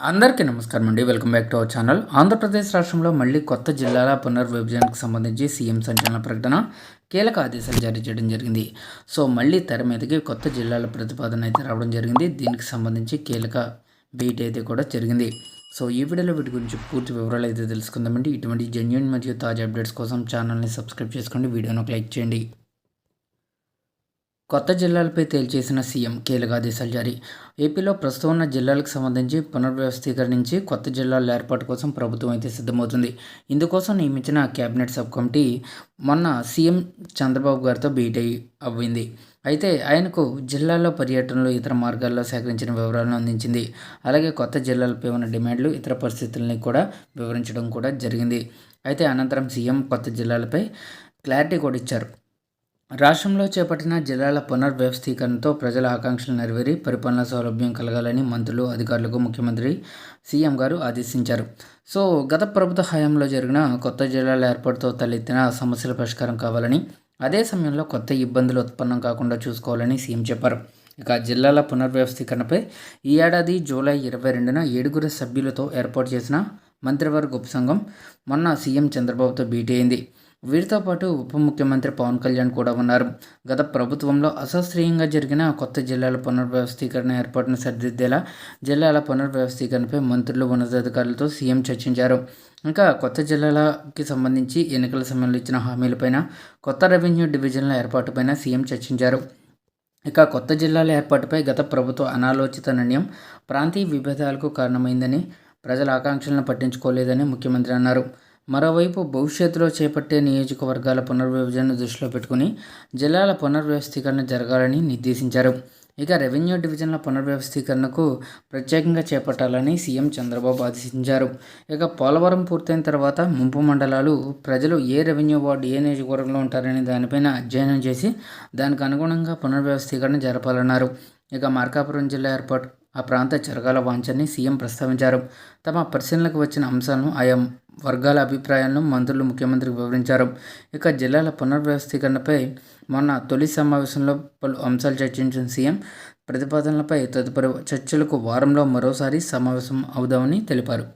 అందరికీ నమస్కారం అండి. Welcome back to our channel. Andhra Pradesh రాష్ట్రంలో మళ్ళీ కొత్త జిల్లాల పునర్విభజనకు సంబంధించి సీఎం సంచలన ప్రకటన కీలక ఆదేశాలు జారీ చేయడం జరిగింది. సో మళ్ళీ తెర మీదకి కొత్త జిల్లాల ప్రతిపాదన అయితే రావడం జరిగింది. దీనికి సంబంధించి కీలక బీట్ అయితే కూడా జరిగింది. సో ఈ వీడియోలో వీటి గురించి పూర్తి వివరాలు అయితే తెలుసుకుందామండి. ఇటువంటి జెన్యున్ మరియు తాజా అప్డేట్స్ కోసం ఛానల్ని సబ్స్క్రైబ్ చేసుకోండి. వీడియోను లైక్ చేయండి. కొత్త జిల్లాలపై తేల్చేసిన సీఎం కీలక ఆదేశాలు జారీ. ఏపీలో ప్రస్తుతం ఉన్న జిల్లాలకు సంబంధించి పునర్వ్యవస్థీకరించి కొత్త జిల్లాల ఏర్పాటు కోసం ప్రభుత్వం అయితే సిద్ధమవుతుంది. ఇందుకోసం నియమించిన కేబినెట్ సబ్ కమిటీ మొన్న సీఎం చంద్రబాబు గారితో భేటీ అవ్వింది. అయితే ఆయనకు జిల్లాలో పర్యటనలు ఇతర మార్గాల్లో సేకరించిన వివరాలను అందించింది. అలాగే కొత్త జిల్లాలపై ఉన్న డిమాండ్లు ఇతర పరిస్థితులని కూడా వివరించడం కూడా జరిగింది. అయితే అనంతరం సీఎం కొత్త జిల్లాలపై క్లారిటీ కూడా ఇచ్చారు. రాష్ట్రంలో చేపట్టిన జిల్లాల పునర్వ్యవస్థీకరణతో ప్రజల ఆకాంక్షలు నెరవేరి పరిపాలన సౌలభ్యం కలగాలని మంత్రులు అధికారులకు ముఖ్యమంత్రి సీఎం గారు ఆదేశించారు. సో గత ప్రభుత్వ హయాంలో జరిగిన కొత్త జిల్లాల ఏర్పాటుతో తలెత్తిన సమస్యల పరిష్కారం కావాలని అదే సమయంలో కొత్త ఇబ్బందులు ఉత్పన్నం కాకుండా చూసుకోవాలని సీఎం చెప్పారు. ఇక జిల్లాల పునర్వ్యవస్థీకరణపై ఈ ఏడాది జూలై ఇరవై రెండున ఏడుగురు సభ్యులతో ఏర్పాటు చేసిన మంత్రివర్గ ఉపసంఘం మొన్న సీఎం చంద్రబాబుతో భేటీ అయింది. వీరితో పాటు ఉప ముఖ్యమంత్రి పవన్ కళ్యాణ్ కూడా ఉన్నారు. గత ప్రభుత్వంలో అశాస్త్రీయంగా జరిగిన కొత్త జిల్లాల పునర్వ్యవస్థీకరణ ఏర్పాటును సరిదిద్దేలా జిల్లాల పునర్వ్యవస్థీకరణపై మంత్రులు ఉన్నతాధికారులతో సీఎం చర్చించారు. ఇంకా కొత్త జిల్లాలకి సంబంధించి ఎన్నికల సమయంలో ఇచ్చిన హామీలపైన కొత్త రెవెన్యూ డివిజన్ల ఏర్పాటుపైన సీఎం చర్చించారు. ఇక కొత్త జిల్లాల ఏర్పాటుపై గత ప్రభుత్వ అనాలోచిత నిర్ణయం ప్రాంతీయ విభేదాలకు కారణమైందని ప్రజల ఆకాంక్షలను పట్టించుకోలేదని ముఖ్యమంత్రి అన్నారు. మరోవైపు భవిష్యత్తులో చేపట్టే నియోజకవర్గాల పునర్విభజన దృష్టిలో పెట్టుకుని జిల్లాల పునర్వ్యవస్థీకరణ జరగాలని నిర్దేశించారు. ఇక రెవెన్యూ డివిజన్ల పునర్వ్యవస్థీకరణకు ప్రత్యేకంగా చేపట్టాలని సీఎం చంద్రబాబు ఆదేశించారు. ఇక పోలవరం పూర్తయిన తర్వాత ముంపు మండలాలు ప్రజలు ఏ రెవెన్యూ వార్డు ఏ నియోజకవర్గంలో ఉంటారనే దానిపైన అధ్యయనం చేసి దానికి అనుగుణంగా పునర్వ్యవస్థీకరణ జరపాలన్నారు. ఇక మార్కాపురం జిల్లా ఏర్పాటు ఆ ప్రాంత జరగాల వాంఛాన్ని సీఎం ప్రస్తావించారు. తమ పరిశీలనకు వచ్చిన అంశాలను ఆయా వర్గాల అభిప్రాయాలను మంత్రులు ముఖ్యమంత్రికి వివరించారు. ఇక జిల్లాల పునర్వ్యవస్థీకరణపై మొన్న తొలి సమావేశంలో పలు అంశాలు చర్చించిన సీఎం ప్రతిపాదనలపై తదుపరి చర్చలకు వారంలో మరోసారి సమావేశం అవుదామని తెలిపారు.